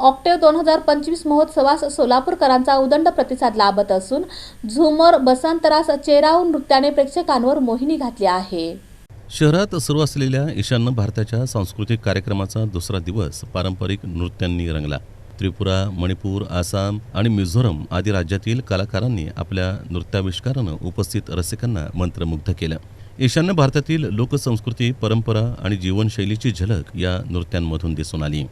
Octave दोन हजार पंचवीस महोत्सवास सोलापूरकरांचा उदंड प्रतिसाद लाभत असून झुमर बसंतरास चेराऊ नृत्याने प्रेक्षकांवर मोहिनी घातली आहे. शहरात सुरू असलेल्या ईशान्य भारताच्या सांस्कृतिक कार्यक्रमाचा दुसरा दिवस पारंपरिक नृत्यांनी रंगला. त्रिपुरा मणिपूर आसाम आणि मिझोरम आदी राज्यातील कलाकारांनी आपल्या नृत्याविष्कारानं उपस्थित रसिकांना मंत्रमुग्ध केलं. ईशान्य भारतातील लोकसंस्कृती परंपरा आणि जीवनशैलीची झलक या नृत्यांमधून दिसून आली.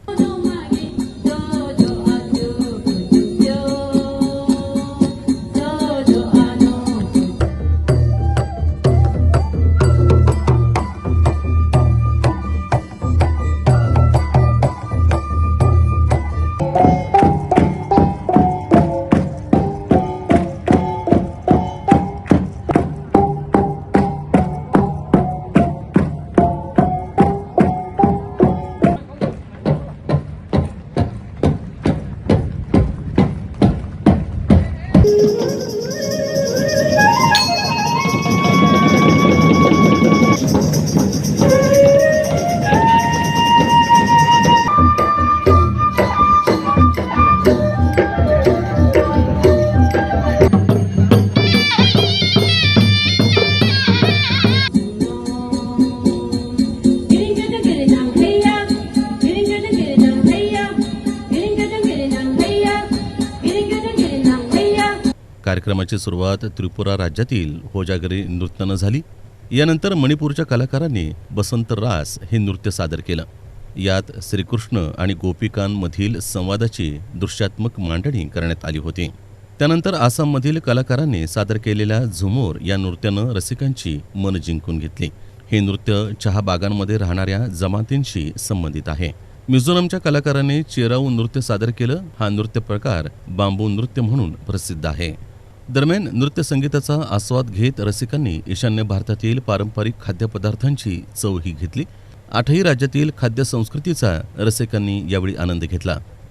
कार्यक्रमाची सुरुवात त्रिपुरा राज्यातील होजागरी नृत्यानं झाली. यानंतर मणिपूरच्या कलाकारांनी बसंत रास हे नृत्य सादर केलं. यात श्रीकृष्ण आणि गोपिकांमधील संवादाची दृश्यात्मक मांडणी करण्यात आली होती. त्यानंतर आसाममधील कलाकारांनी सादर केलेल्या झुमोर या नृत्यानं रसिकांची मन जिंकून घेतली. हे नृत्य चहा बागांमध्ये राहणाऱ्या जमातींशी संबंधित आहे. मिझोरमच्या कलाकारांनी चेराऊ नृत्य सादर केलं. हा नृत्य प्रकार बांबू नृत्य म्हणून प्रसिद्ध आहे. दरम्यान नृत्य संगीताचा आस्वाद घेत रसिकांनी ईशान्य भारतातील पारंपरिक खाद्यपदार्थांची चवही घेतली. आठही राज्यातील खाद्य संस्कृतीचा रसिकांनी यावेळी आनंद घेतला.